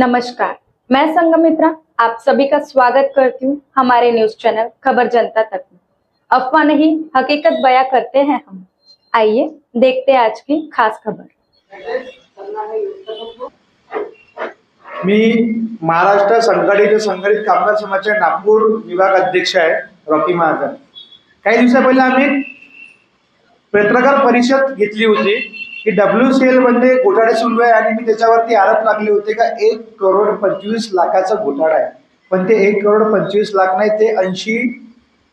नमस्कार, मैं संगमित्रा आप सभी का स्वागत करती हूँ हमारे न्यूज़ चैनल खबर जनता तक में। अफवाह नहीं, हकीकत बयां करते हैं हम। आइए, देखते हैं आज की खास खबर। मी महाराष्ट्र संघटित संघटित कामगार समाजाचे नागपूर विभाग अध्यक्ष आहे रॉकी महाजन. काही दिवसा पहिले आम्ही पत्रकार परिषद घेतली होती. की डब्ल्यू सी एलमध्ये घोटाळे सुरू आहे आणि मी त्याच्यावरती आरोप लागले होते का एक करोड पंचवीस लाखाचा घोटाळा आहे. पण ते एक करोड पंचवीस लाख नाही ते ऐंशी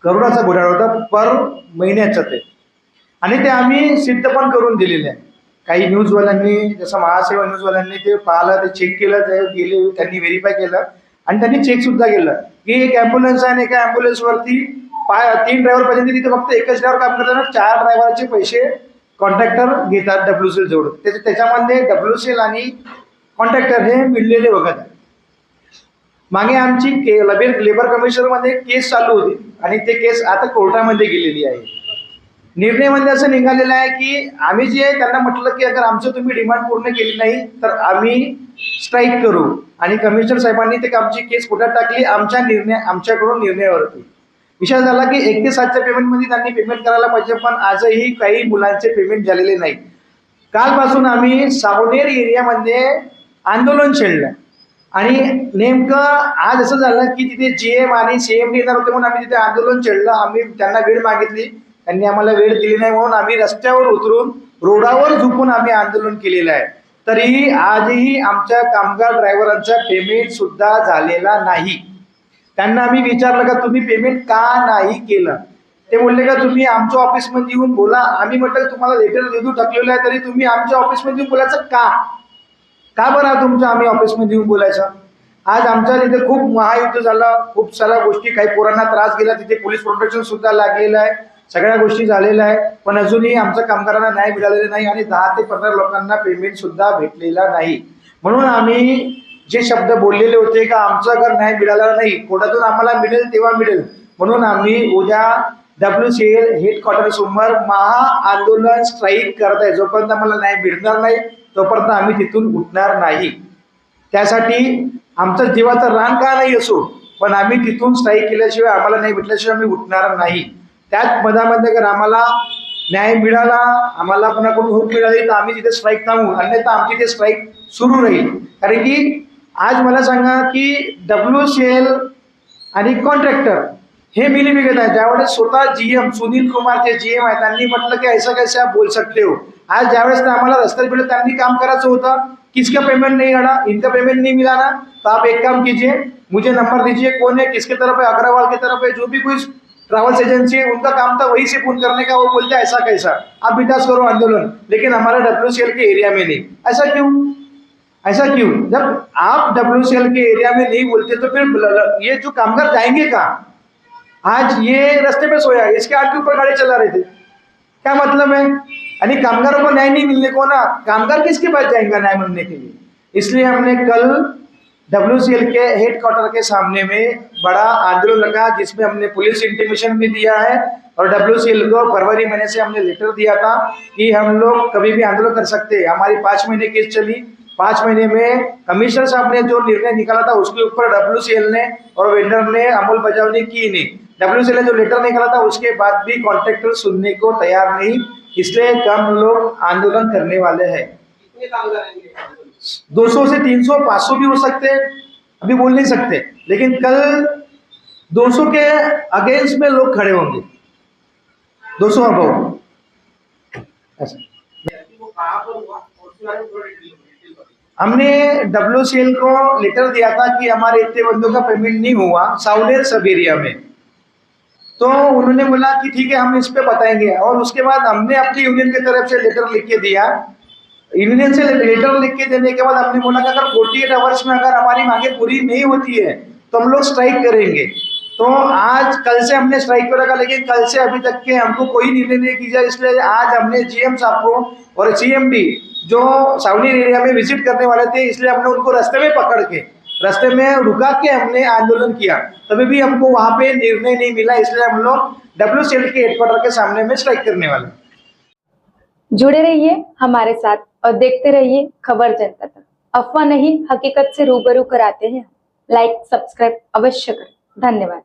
करोडाचा घोटाळा होता पर महिन्याचं ते. आणि ते आम्ही सिद्ध पण करून दिलेले आहे. काही न्यूजवाल्यांनी जसं महासेवा न्यूजवाल्यांनी ते पाहिलं ते चेक केलं ते गेले त्यांनी व्हेरीफाय केलं आणि त्यांनी चेक सुद्धा केलं. की एक ॲम्ब्युलन्स आहे आणि एका ॲम्ब्युलन्सवरती पाय तीन ड्रायव्हर पाहिजे तिथे फक्त एकच ड्रायव्हर काम करताना चार ड्रायव्हरचे पैसे कॉन्ट्रॅक्टर घेतात डब्ल्यू सी एल जवळ. त्याच्या त्याच्यामध्ये डब्ल्यू सी एल आणि कॉन्ट्रॅक्टर हे मिळलेले बघत आहे. मागे आमची के लबेर लेबर कमिशनरमध्ये केस चालू होती आणि ते केस आता कोर्टामध्ये गेलेली आहे. निर्णयमध्ये असं निघालेलं आहे की आम्ही जे त्यांना म्हटलं की अगर आमचं तुम्ही डिमांड पूर्ण केली नाही तर आम्ही स्ट्राईक करू. आणि कमिशनर साहेबांनी ते आमची केस कुठं टाकली. आमच्या निर्णय आमच्याकडून निर्णयावरती विषय झाला की एक ते सातच्या पेमेंटमध्ये त्यांनी पेमेंट करायला पाहिजे पण आजही काही मुलांचे पेमेंट झालेले नाही. कालपासून आम्ही सावनेर एरियामध्ये आंदोलन छेडलं. आणि नेमकं आज असं झालं की तिथे जी एम आणि सी एम येणार होते म्हणून आम्ही तिथे आंदोलन छेडलं. आम्ही त्यांना वेळ मागितली. त्यांनी आम्हाला वेळ दिली नाही म्हणून आम्ही रस्त्यावर उतरून रोडावर झोपून आम्ही आंदोलन केलेलं आहे. तरीही आजही आमच्या कामगार ड्रायव्हरांचा पेमेंट सुद्धा झालेला नाही. त्यांना आम्ही विचारलं का तुम्ही पेमेंट का नाही केलं? ते बोलले का तुम्ही आमच्या ऑफिसमध्ये येऊन बोला. आम्ही म्हटलं तुम्हाला लेटर देऊ टाकलेलं आहे तरी तुम्ही आमच्या ऑफिसमध्ये येऊन बोलायचं का? का बरं तुमच्या आम्ही ऑफिसमध्ये येऊन बोलायचं? आज आमच्या तिथे खूप महायुद्ध झालं. खूप साऱ्या गोष्टी काही पोरांना त्रास गेला. तिथे पोलीस प्रोटेक्शन सुद्धा लागलेलं आहे. सगळ्या गोष्टी झालेल्या आहे. पण अजूनही आमच्या कामगारांना न्याय मिळालेला नाही आणि दहा ते पंधरा लोकांना पेमेंट सुद्धा भेटलेला नाही. म्हणून आम्ही जे शब्द बोललेले होते का आमचं घर न्याय मिळाला नाही कोर्टातून आम्हाला मिळेल तेव्हा मिळेल. म्हणून आम्ही उद्या डब्ल्यू सी एल हेडक्वार्टर समोर महा आंदोलन स्ट्राईक करत आहे. जोपर्यंत आम्हाला न्याय मिळणार नाही तोपर्यंत आम्ही तिथून उठणार नाही. त्यासाठी आमचं जीवाचं रान का नाही असो पण आम्ही तिथून स्ट्राईक केल्याशिवाय आम्हाला नाही भेटल्याशिवाय आम्ही उठणार नाही. त्याच मधामध्ये जर आम्हाला न्याय मिळाला आम्हाला कोणाकडून हुक मिळाली तर आम्ही तिथे स्ट्राईक थांबू. अन्यथा आमची ते स्ट्राईक सुरू राहील. कारण की आज मला सांगा की डब्ल्यू सी एल आणि कॉन्ट्रॅक्टर हे मिली मिलीमिगत आहे. ज्यावेळेस स्वतः जी एम सुनील कुमार जे जी एम आहे त्यांनी म्हटलं की ऐसा कैसे आप बोल सकते हो? आज ज्यावेळेस आम्हाला रस्त्यात भेटलं त्यांनी काम करायचं होतं. किसका पेमेंट नहीं आना इनका पेमेंट नहीं मिला ना तो आप एक काम कीजिए मुझे नंबर दीजिए कौन है किसके तरफ है अग्रवाल की तरफ है जो भी कोई ट्रैवल्स एजेंसी है उनका काम था वही से फोन करने का वो बोलते हैं ऐसा कैसा? आप विकास करो आंदोलन लेकिन हमारा डब्ल्यू सी एल के एरिया में नहीं। ऐसा क्यों? ऐसा क्यों? जब आप डब्ल्यू सी एल के एरिया में नहीं बोलते तो फिर ये जो कामगार जाएँगे कहाँ? आज ये रास्ते पे सोया, इसके आग के ऊपर गाड़ी चला रहे थे। क्या मतलब है? यानी कामगारों को न्याय नहीं मिलने को ना, कामगार किसके पास जाएँगे न्याय मिलने के लिए? इसलिए हमने कल डब्ल्यूसीएल के हेडक्वार्टर के सामने में बड़ा आंदोलन लगा, जिसमें हमने पुलिस इंटीमेशन भी दिया है, और डब्ल्यूसीएल को फरवरी महीने से हमने लेटर दिया था कि हम लोग कभी भी आंदोलन कर सकते हमारी पाँच महीने केस चली पाँच महीने में कमिश्नर साहब ने जो निर्णय निकाला था उसके ऊपर डब्ल्यूसीएल ने और वेंडर ने अमल बजावनी की नहीं। डब्ल्यूसीएल ने जो लेटर निकाला था उसके बाद भी कॉन्ट्रैक्टर सुनने को तैयार नहीं इसलिए कम लोग आंदोलन करने वाले हैं। कितने कामगार आएँगे 200 से 300 500 भी हो सकते हैं अभी बोल नहीं सकते। लेकिन कल 200 के अगेंस्ट में लोग खड़े होंगे। 200 अबव। ऐसा। हमने डब्ल्यू को लेटर दिया था कि हमारे इतने बंदों का पेमेंट नहीं हुआ साउनेर सब एरिया में। तो उन्होंने बोला कि ठीक है, हम इस पर बताएँगे। और उसके बाद हमने अपनी यूनियन की तरफ़ से लेटर लिख के दिया। यूनियन से लेटर लिख के देने के बाद हमने बोला कि अगर फोर्टी एट आवर्स में अगर हमारी मांगे पूरी नहीं होती है तो हम लोग स्ट्राइक करेंगे। तो आज कल से हमने स्ट्राइक पर रखा, लेकिन कल से अभी तक के हमको कोई निर्णय नहीं किया, इसलिए आज हमने जीएम साहब को और सीएमडी जो सावनी एरिया में विज़िट करने वाले थे, इसलिए हमने उनको रास्ते में पकड़ के, रास्ते में रुका के हमने आंदोलन किया। तभी भी हमको वहाँ पे निर्णय नहीं मिला, इसलिए हम लोग डब्ल्यू के हेडक्वार्टर के सामने में स्ट्राइक करने वाले। जुड़े रहिए हमारे साथ और देखते रहिए खबर जनता तक। अफवाह नहीं, हकीकत से रूबरू कराते हैं। लाइक सब्सक्राइब अवश्य करें। धन्यवाद।